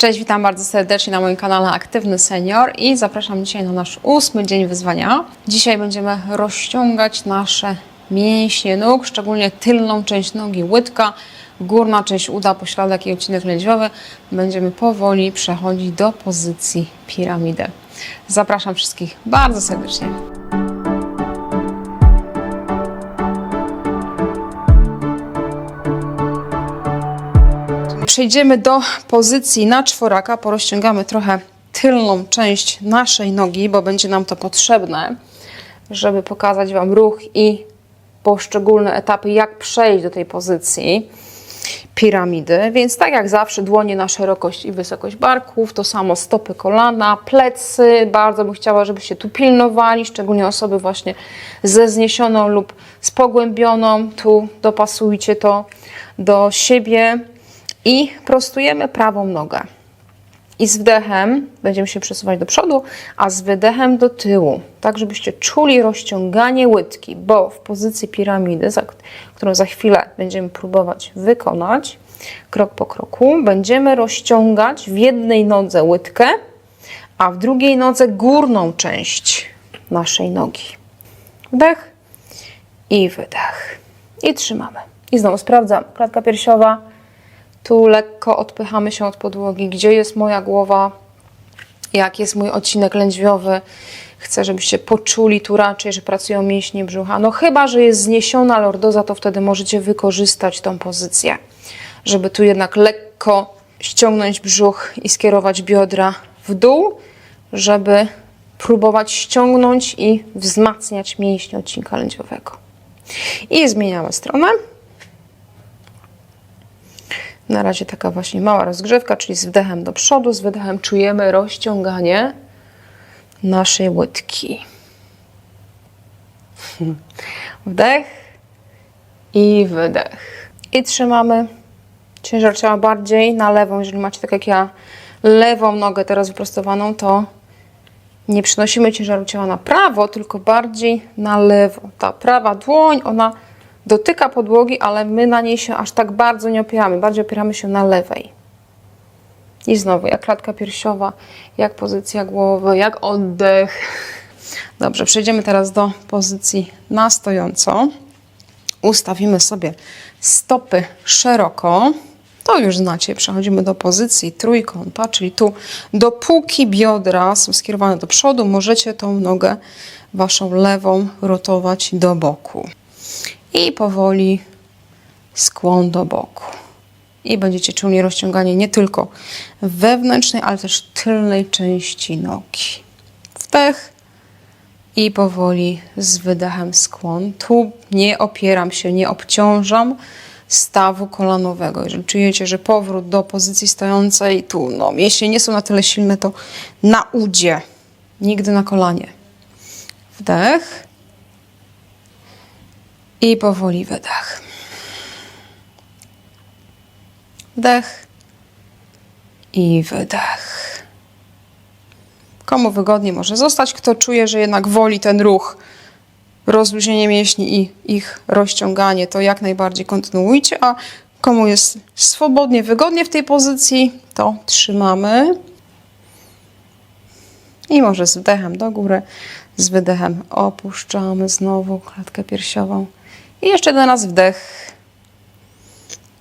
Cześć, witam bardzo serdecznie na moim kanale Aktywny Senior i zapraszam dzisiaj na nasz ósmy dzień wyzwania. Dzisiaj będziemy rozciągać nasze mięśnie nóg, szczególnie tylną część nogi, łydka, górna część uda, pośladek i odcinek lędźwiowy. Będziemy powoli przechodzić do pozycji piramidy. Zapraszam wszystkich bardzo serdecznie. Przejdziemy do pozycji na czworaka. Porozciągamy trochę tylną część naszej nogi, bo będzie nam to potrzebne, żeby pokazać Wam ruch i poszczególne etapy, jak przejść do tej pozycji piramidy. Więc tak jak zawsze dłonie na szerokość i wysokość barków, to samo stopy kolana, plecy. Bardzo bym chciała, żebyście tu pilnowali, szczególnie osoby właśnie ze zniesioną lub z pogłębioną. Tu dopasujcie to do siebie i prostujemy prawą nogę. I z wdechem będziemy się przesuwać do przodu, a z wydechem do tyłu, tak żebyście czuli rozciąganie łydki, bo w pozycji piramidy, za, którą za chwilę będziemy próbować wykonać, krok po kroku, będziemy rozciągać w jednej nodze łydkę, a w drugiej nodze górną część naszej nogi. Wdech i wydech. I trzymamy. I znowu sprawdzam. Klatka piersiowa, tu lekko odpychamy się od podłogi. Gdzie jest moja głowa? Jak jest mój odcinek lędźwiowy? Chcę, żebyście poczuli tu raczej, że pracują mięśnie brzucha. No chyba, że jest zniesiona lordoza, to wtedy możecie wykorzystać tą pozycję, żeby tu jednak lekko ściągnąć brzuch i skierować biodra w dół, żeby próbować ściągnąć i wzmacniać mięśnie odcinka lędźwiowego. I zmieniamy stronę. Na razie taka właśnie mała rozgrzewka, czyli z wdechem do przodu, z wydechem czujemy rozciąganie naszej łydki. Wdech i wydech. I trzymamy ciężar ciała bardziej na lewą. Jeżeli macie tak jak ja lewą nogę teraz wyprostowaną, to nie przynosimy ciężaru ciała na prawo, tylko bardziej na lewo. Ta prawa dłoń, ona dotyka podłogi, ale my na niej się aż tak bardzo nie opieramy. Bardziej opieramy się na lewej. I znowu, jak klatka piersiowa, jak pozycja głowy, jak oddech. Dobrze, przejdziemy teraz do pozycji na stojąco. Ustawimy sobie stopy szeroko. To już znacie, przechodzimy do pozycji trójkąta, czyli tu dopóki biodra są skierowane do przodu, możecie tą nogę waszą lewą rotować do boku i powoli skłon do boku. I będziecie czuli rozciąganie nie tylko wewnętrznej, ale też tylnej części nogi. Wdech i powoli z wydechem skłon. Tu nie opieram się, nie obciążam stawu kolanowego. Jeżeli czujecie, że powrót do pozycji stojącej, tu no, mięśnie nie są na tyle silne, to na udzie, nigdy na kolanie. Wdech i powoli wydech. Wdech i wydech. Komu wygodnie może zostać, kto czuje, że jednak woli ten ruch, rozluźnienie mięśni i ich rozciąganie, to jak najbardziej kontynuujcie, a komu jest swobodnie, wygodnie w tej pozycji, to trzymamy. I może z wdechem do góry, z wydechem opuszczamy znowu klatkę piersiową. I jeszcze do nas wdech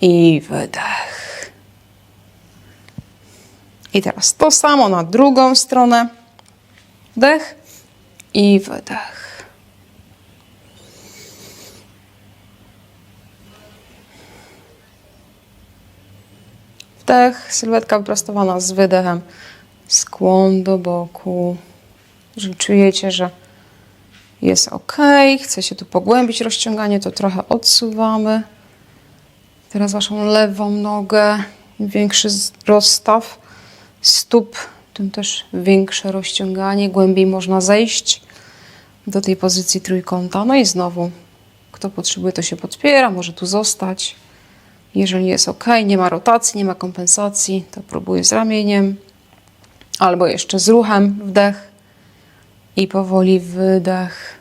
i wydech. I teraz to samo na drugą stronę. Wdech i wydech. Wdech, sylwetka wyprostowana z wydechem. Skłon do boku. Czujecie, że jest ok. Chce się tu pogłębić rozciąganie, to trochę odsuwamy. Teraz waszą lewą nogę, większy rozstaw stóp, tym też większe rozciąganie, głębiej można zejść do tej pozycji trójkąta. No i znowu, kto potrzebuje, to się podpiera, może tu zostać. Jeżeli jest ok, nie ma rotacji, nie ma kompensacji, to próbuję z ramieniem albo jeszcze z ruchem wdech i powoli wydech.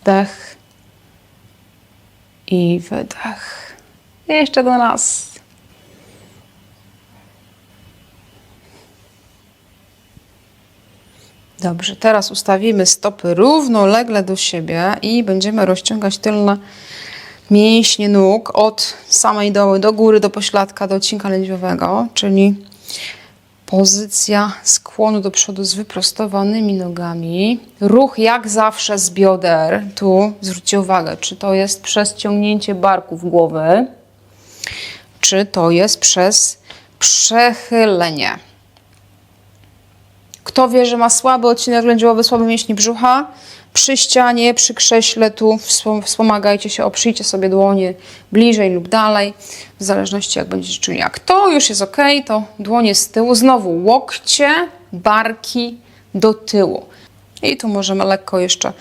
Wdech I wydech. Jeszcze do nas. Dobrze, teraz ustawimy stopy równolegle do siebie i będziemy rozciągać tylne mięśnie nóg od samej doły do góry, do pośladka, do odcinka lędźwiowego, czyli pozycja skłonu do przodu z wyprostowanymi nogami. Ruch jak zawsze z bioder. Tu zwróćcie uwagę, czy to jest przez ciągnięcie barków głowy, czy to jest przez przechylenie. Kto wie, że ma słaby odcinek lędźwiowy, słabe mięśnie brzucha, przy ścianie, przy krześle tu wspom- wspomagajcie się, oprzyjcie sobie dłonie bliżej lub dalej, w zależności jak będziecie czuli. Jak to już jest ok, to dłonie z tyłu, znowu łokcie, barki do tyłu. I tu możemy lekko jeszcze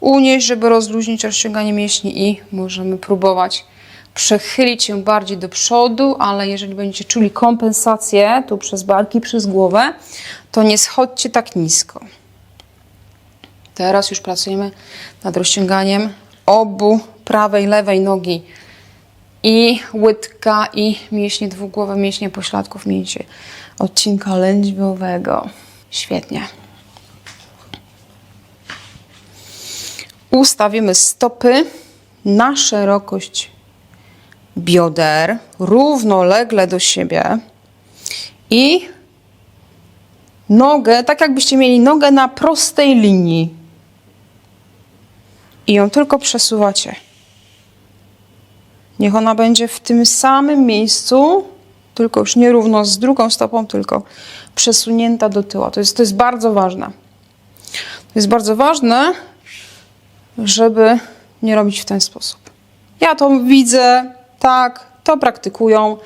unieść, żeby rozluźnić rozciąganie mięśni i możemy próbować przechylić się bardziej do przodu, ale jeżeli będziecie czuli kompensację tu przez barki, przez głowę, to nie schodźcie tak nisko. Teraz już pracujemy nad rozciąganiem obu prawej, lewej nogi i łydka, i mięśnie dwugłowe, mięśnie pośladków, mięśnie odcinka lędźwiowego. Świetnie. Ustawimy stopy na szerokość bioder, równolegle do siebie i nogę, tak jakbyście mieli nogę na prostej linii i ją tylko przesuwacie. Niech ona będzie w tym samym miejscu, tylko już nie równo z drugą stopą, tylko przesunięta do tyłu. To jest, to jest bardzo ważne. To jest bardzo ważne, żeby nie robić w ten sposób. Ja to widzę, tak, to praktykują.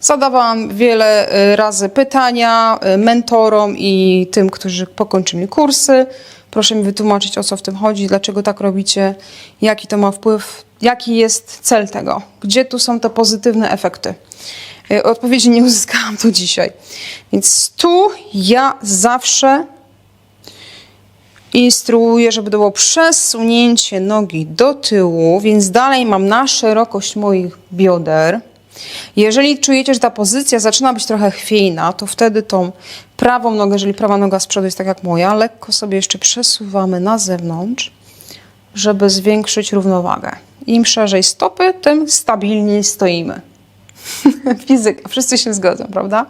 Zadawałam wiele y, razy pytania y, mentorom i tym, którzy pokończyli kursy. Proszę mi wytłumaczyć, o co w tym chodzi, dlaczego tak robicie, jaki to ma wpływ, jaki jest cel tego, gdzie tu są te pozytywne efekty. Y, Odpowiedzi nie uzyskałam tu dzisiaj. Więc tu ja zawsze instruuję, żeby to było przesunięcie nogi do tyłu, więc dalej mam na szerokość moich bioder. Jeżeli czujecie, że ta pozycja zaczyna być trochę chwiejna, to wtedy tą prawą nogę, jeżeli prawa noga z przodu jest tak jak moja, lekko sobie jeszcze przesuwamy na zewnątrz, żeby zwiększyć równowagę. Im szerzej stopy, tym stabilniej stoimy. Fizyka, wszyscy się zgodzą, prawda?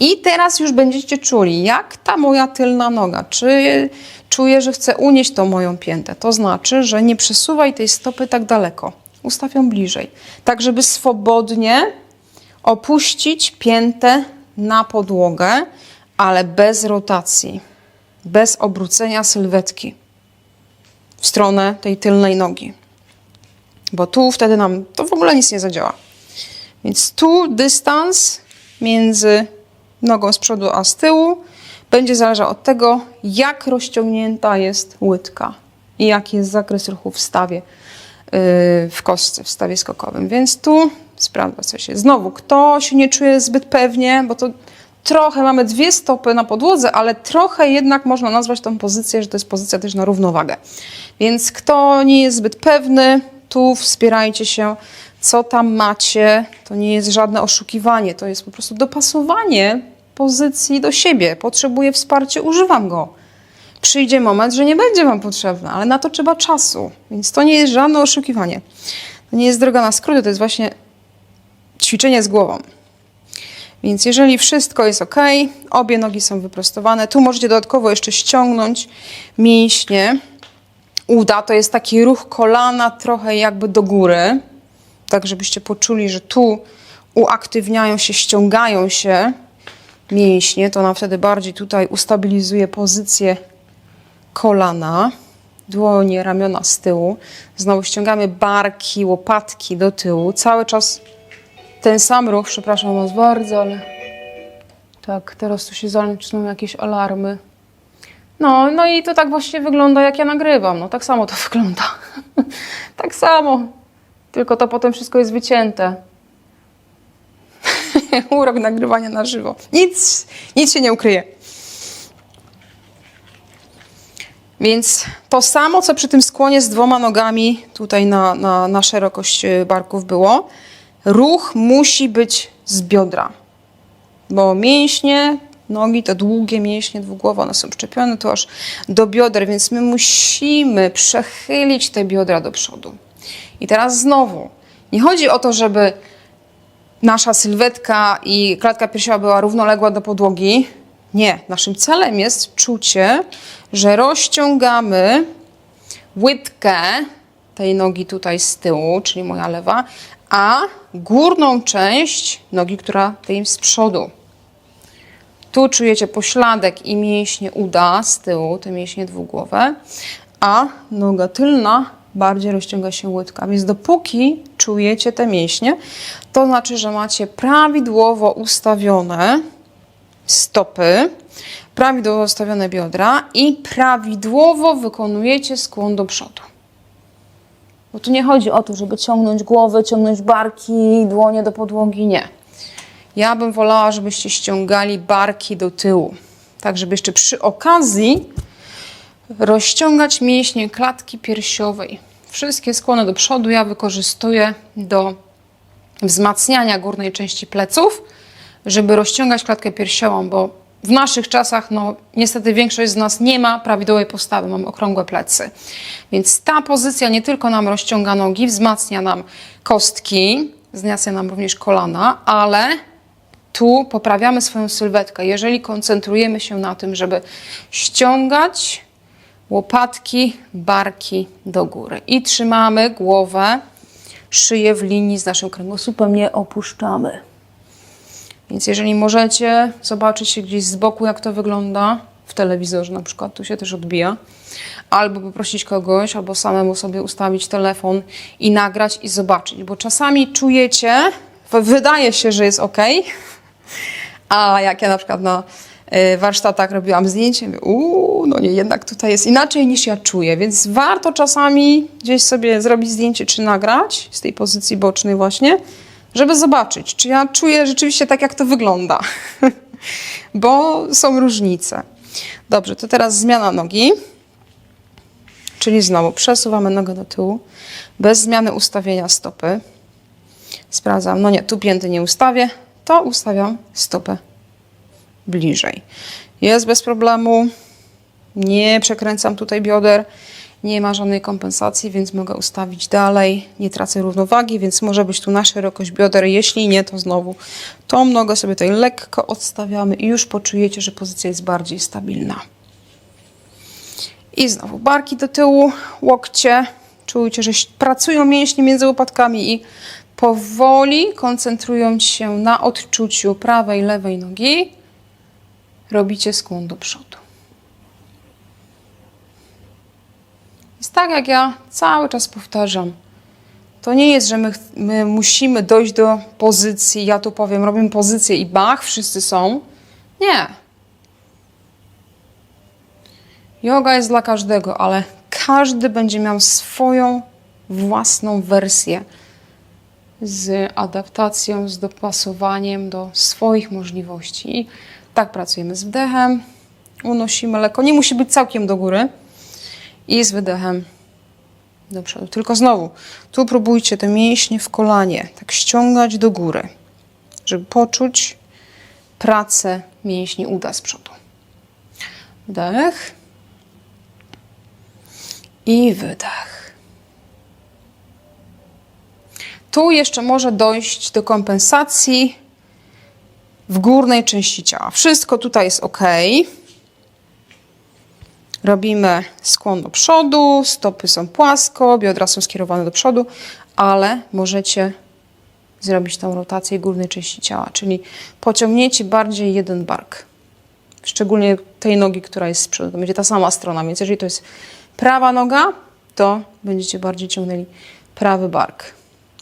I teraz już będziecie czuli, jak ta moja tylna noga, czy czuję, że chcę unieść tą moją piętę. To znaczy, że nie przesuwaj tej stopy tak daleko. Ustaw ją bliżej, tak żeby swobodnie opuścić piętę na podłogę, ale bez rotacji, bez obrócenia sylwetki w stronę tej tylnej nogi. Bo tu wtedy nam to w ogóle nic nie zadziała. Więc tu dystans między nogą z przodu a z tyłu będzie zależał od tego, jak rozciągnięta jest łydka i jaki jest zakres ruchu w stawie, w kostce, w stawie skokowym. Więc tu sprawdza co się. Znowu, kto się nie czuje zbyt pewnie, bo to trochę mamy dwie stopy na podłodze, ale trochę jednak można nazwać tą pozycję, że to jest pozycja też na równowagę. Więc kto nie jest zbyt pewny, tu wspierajcie się, co tam macie. To nie jest żadne oszukiwanie, to jest po prostu dopasowanie pozycji do siebie. Potrzebuję wsparcia, używam go. Przyjdzie moment, że nie będzie Wam potrzebne, ale na to trzeba czasu, więc to nie jest żadne oszukiwanie. To nie jest droga na skróty, to jest właśnie ćwiczenie z głową. Więc jeżeli wszystko jest ok, obie nogi są wyprostowane, tu możecie dodatkowo jeszcze ściągnąć mięśnie uda. To jest taki ruch kolana trochę jakby do góry, tak żebyście poczuli, że tu uaktywniają się, ściągają się mięśnie. To nam wtedy bardziej tutaj ustabilizuje pozycję kolana. Dłonie, ramiona z tyłu. Znowu ściągamy barki, łopatki do tyłu. Cały czas ten sam ruch, przepraszam Was bardzo, ale tak, teraz tu się zaczną jakieś alarmy. No, no i to tak właśnie wygląda, jak ja nagrywam. No, tak samo to wygląda. tak samo. Tylko to potem wszystko jest wycięte. Urok nagrywania na żywo. Nic, nic się nie ukryje. Więc to samo, co przy tym skłonie z dwoma nogami tutaj na, na, na szerokość y, barków było. Ruch musi być z biodra, bo mięśnie, nogi to długie mięśnie dwugłowe, one są przyczepione tu aż do bioder, więc my musimy przechylić te biodra do przodu. I teraz znowu, nie chodzi o to, żeby nasza sylwetka i klatka piersiowa była równoległa do podłogi. Nie, naszym celem jest czucie, że rozciągamy łydkę tej nogi tutaj z tyłu, czyli moja lewa, a górną część nogi, która tej z przodu. Tu czujecie pośladek i mięśnie uda z tyłu, te mięśnie dwugłowe, a noga tylna bardziej rozciąga się łydka. Więc dopóki czujecie te mięśnie, to znaczy, że macie prawidłowo ustawione stopy, prawidłowo ustawione biodra i prawidłowo wykonujecie skłon do przodu. Bo tu nie chodzi o to, żeby ciągnąć głowę, ciągnąć barki, dłonie do podłogi, nie. Ja bym wolała, żebyście ściągali barki do tyłu. Tak, żeby jeszcze przy okazji rozciągać mięśnie klatki piersiowej. Wszystkie skłony do przodu ja wykorzystuję do wzmacniania górnej części pleców, żeby rozciągać klatkę piersiową, bo w naszych czasach, no niestety większość z nas nie ma prawidłowej postawy, mamy okrągłe plecy. Więc ta pozycja nie tylko nam rozciąga nogi, wzmacnia nam kostki, wzmacnia nam również kolana, ale tu poprawiamy swoją sylwetkę, jeżeli koncentrujemy się na tym, żeby ściągać łopatki, barki do góry. I trzymamy głowę, szyję w linii z naszym kręgosłupem, nie opuszczamy. Więc jeżeli możecie zobaczyć się gdzieś z boku, jak to wygląda, w telewizorze na przykład, tu się też odbija, albo poprosić kogoś, albo samemu sobie ustawić telefon i nagrać i zobaczyć, bo czasami czujecie, wydaje się, że jest ok, a jak ja na przykład na y, warsztatach robiłam zdjęcie, uuu, no nie, jednak tutaj jest inaczej niż ja czuję, więc warto czasami gdzieś sobie zrobić zdjęcie czy nagrać z tej pozycji bocznej właśnie, żeby zobaczyć, czy ja czuję rzeczywiście tak, jak to wygląda, bo są różnice. Dobrze, to teraz zmiana nogi, czyli znowu przesuwamy nogę do tyłu, bez zmiany ustawienia stopy. Sprawdzam, no nie, tu pięty nie ustawię, to ustawiam stopę bliżej. Jest bez problemu, nie przekręcam tutaj bioder, nie ma żadnej kompensacji, więc mogę ustawić dalej. Nie tracę równowagi, więc może być tu na szerokość bioder. Jeśli nie, to znowu tą nogę sobie tutaj lekko odstawiamy i już poczujecie, że pozycja jest bardziej stabilna. I znowu barki do tyłu, łokcie. Czujcie, że pracują mięśnie między łopatkami i powoli koncentrując się na odczuciu prawej, lewej nogi, robicie skłon do przodu. Jest tak, jak ja cały czas powtarzam. To nie jest, że my, my musimy dojść do pozycji, ja tu powiem, robimy pozycję i bach, wszyscy są. Nie. Yoga jest dla każdego, ale każdy będzie miał swoją własną wersję z adaptacją, z dopasowaniem do swoich możliwości. I tak pracujemy z wdechem, unosimy lekko, nie musi być całkiem do góry i z wydechem do przodu. Tylko znowu, tu próbujcie te mięśnie w kolanie tak ściągać do góry, żeby poczuć pracę mięśni uda z przodu. Wdech i wydech. Tu jeszcze może dojść do kompensacji w górnej części ciała. Wszystko tutaj jest ok. Robimy skłon do przodu, stopy są płasko, biodra są skierowane do przodu, ale możecie zrobić tą rotację górnej części ciała, czyli pociągniecie bardziej jeden bark. Szczególnie tej nogi, która jest z przodu. To będzie ta sama strona, więc jeżeli to jest prawa noga, to będziecie bardziej ciągnęli prawy bark.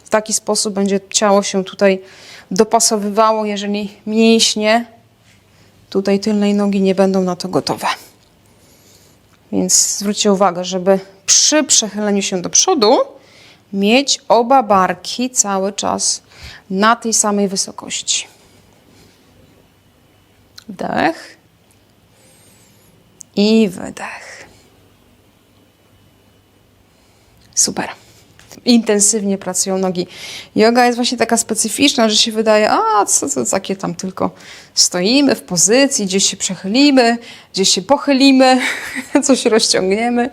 W taki sposób będzie ciało się tutaj dopasowywało, jeżeli mięśnie tutaj tylnej nogi nie będą na to gotowe. Więc zwróćcie uwagę, żeby przy przechyleniu się do przodu mieć oba barki cały czas na tej samej wysokości. Wdech i wydech. Super. Intensywnie pracują nogi. Yoga jest właśnie taka specyficzna, że się wydaje, a co to takie tam tylko stoimy w pozycji, gdzieś się przechylimy, gdzieś się pochylimy, coś rozciągniemy,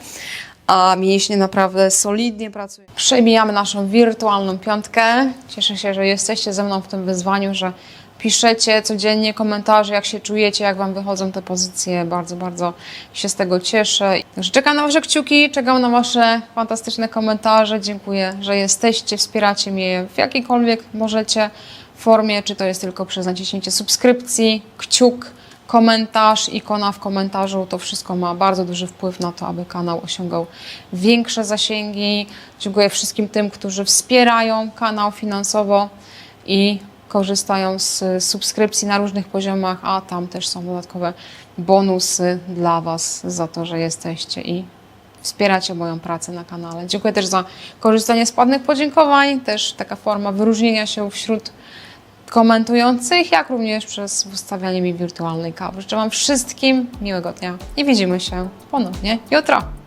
a mięśnie naprawdę solidnie pracują. Przejmijamy naszą wirtualną piątkę. Cieszę się, że jesteście ze mną w tym wyzwaniu, że piszecie codziennie komentarze, jak się czujecie, jak Wam wychodzą te pozycje. Bardzo, bardzo się z tego cieszę. Także czekam na Wasze kciuki, czekam na Wasze fantastyczne komentarze. Dziękuję, że jesteście, wspieracie mnie w jakiejkolwiek możecie formie, czy to jest tylko przez naciśnięcie subskrypcji, kciuk, komentarz, ikona w komentarzu. To wszystko ma bardzo duży wpływ na to, aby kanał osiągał większe zasięgi. Dziękuję wszystkim tym, którzy wspierają kanał finansowo i korzystają z subskrypcji na różnych poziomach, a tam też są dodatkowe bonusy dla Was za to, że jesteście i wspieracie moją pracę na kanale. Dziękuję też za korzystanie z płatnych podziękowań, też taka forma wyróżnienia się wśród komentujących, jak również przez ustawianie mi wirtualnej kawy. Życzę Wam wszystkim miłego dnia i widzimy się ponownie jutro.